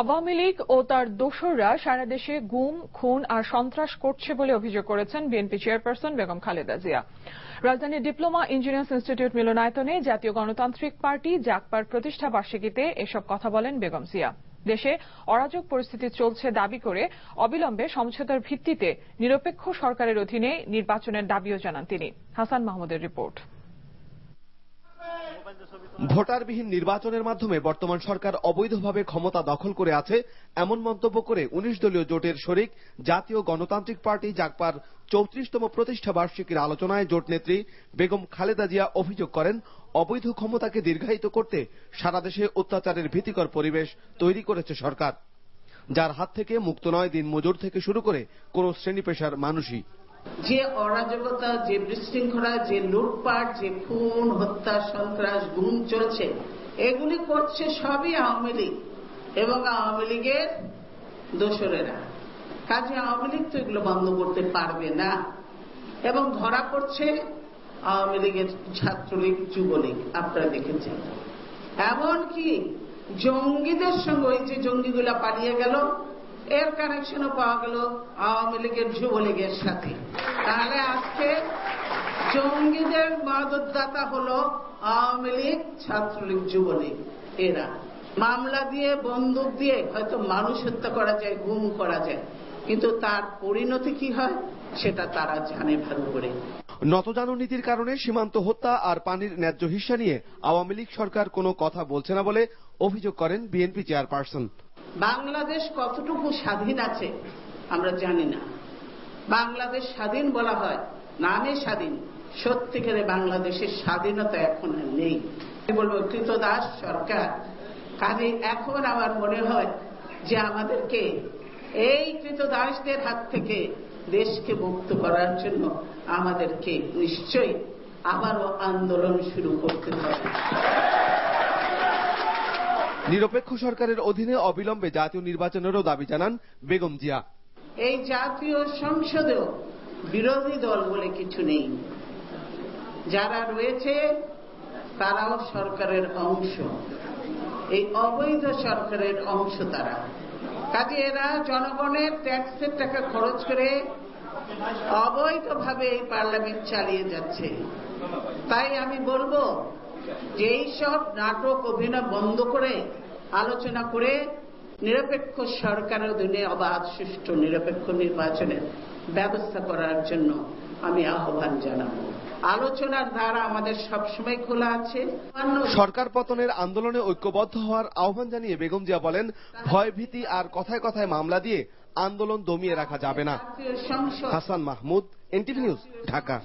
আওয়ামী লীগ ও তার দোসররা সারা দেশে গুম, খুন আর সন্ত্রাস করছে বলে অভিযোগ করেছেন বিএনপি চেয়ারপারসন বেগম খালেদা জিয়া। রাজধানীর ডিপ্লোমা ইঞ্জিনিয়ার্স ইনস্টিটিউট মিলনায়তনে জাতীয় গণতান্ত্রিক পার্টি জাকপার প্রতিষ্ঠা বার্ষিকীতে এসব কথা বলেন বেগম জিয়া। দেশে অরাজক পরিস্থিতি চলছে দাবি করে অবিলম্বে সমঝোতার ভিত্তিতে নিরপেক্ষ সরকারের অধীনে নির্বাচনের দাবিও জানান তিনি। হাসান মাহমুদের রিপোর্ট। ভোটারবিহীন নির্বাচনের মাধ্যমে বর্তমান সরকার অবৈধভাবে ক্ষমতা দখল করে আছে এমন মন্তব্য করে উনিশ দলীয় জোটের শরিক জাতীয় গণতান্ত্রিক পার্টি জাকপার চৌত্রিশতম প্রতিষ্ঠা বার্ষিকীর আলোচনায় জোট নেত্রী বেগম খালেদা জিয়া অভিযোগ করেন, অবৈধ ক্ষমতাকে দীর্ঘায়িত করতে সারা দেশে অত্যাচারের ভীতিকর পরিবেশ তৈরি করেছে সরকার, যার হাত থেকে মুক্ত নয় দিন মজুর থেকে শুরু করে কোন শ্রেণি পেশার মানুষই। যে অরাজকতা, যে বিশৃঙ্খলা, যে লুটপাট, যে খুন, হত্যা, সন্ত্রাস, গুম চলছে, এগুলি করছে সবই আওয়ামী লীগ এবং আওয়ামী লীগের দোসরেরা। কাজে আওয়ামী লীগ তো এগুলো বন্ধ করতে পারবে না এবং ধরা পড়ছে আওয়ামী লীগের ছাত্রলীগ, যুবলীগ, আপনারা দেখেছেন। এমনকি জঙ্গিদের সঙ্গে ওই যে জঙ্গিগুলা পালিয়ে গেল এর কানেকশনও পাওয়া গেল আওয়ামী লীগের যুবলীগের সাথে। তাহলে আজকে জঙ্গিদের মদতদাতা হল আওয়ামী লীগ, ছাত্রলীগ, যুবলীগ। এরা মামলা দিয়ে, বন্দুক দিয়ে হয়তো মানুষ হত্যা করা যায়, গুম করা যায়। কিন্তু তার পরিণতি কি হয়, সেটা তারা জানে ভালো করে। নতজানু নীতির কারণে সীমান্ত হত্যা আর পানির ন্যায্য হিস্সা নিয়ে আওয়ামী লীগ সরকার কোনো কথা বলছে না বলে অভিযোগ করেন বিএনপি চেয়ারপারসন। বাংলাদেশ কতটুকু স্বাধীন আছে, আমরা জানি না। বাংলাদেশ স্বাধীন বলা হয়, নামে স্বাধীন। সত্যিকারে বাংলাদেশের স্বাধীনতা এখন নেই। বলব, কৃতদাস সরকার, কাজে এখন আমার মনে হয় যে আমাদেরকে এই কৃতদাসদের হাত থেকে দেশকে মুক্ত করার জন্য আমাদেরকে নিশ্চয়ই আবারও আন্দোলন শুরু করতে হবে। নিরপেক্ষ সরকারের অধীনে অবিলম্বে জাতীয় নির্বাচনেরও দাবি জানান বেগম জিয়া। এই জাতীয় সংসদেও বিরোধী দল বলে কিছু নেই। যারা রয়েছে তারাও সরকারের অংশ। এই অবৈধ সরকারের অংশ তারা। কাজে এরা জনগণের ট্যাক্সের টাকা খরচ করে অবৈধভাবে এই পার্লামেন্ট চালিয়ে যাচ্ছে। তাই আমি বলব যে এইসব নাটক, অভিনয় বন্ধ করে, আলোচনা করে নিরপেক্ষ সরকারের অধীনে অবাধ, সুষ্ঠু, নিরপেক্ষ নির্বাচনের ব্যবস্থা করার জন্য আমি আহ্বান জানাব। আলোচনার দ্বারা আমাদের সবসময় খোলা আছে। সরকার পতনের আন্দোলনে ঐক্যবদ্ধ হওয়ার আহ্বান জানিয়ে বেগম জিয়া বলেন ভয় ভীতি আর কথায় কথায় মামলা দিয়ে আন্দোলন দমিয়ে রাখা যাবে না। Hasan Mahmud NTV news Dhaka.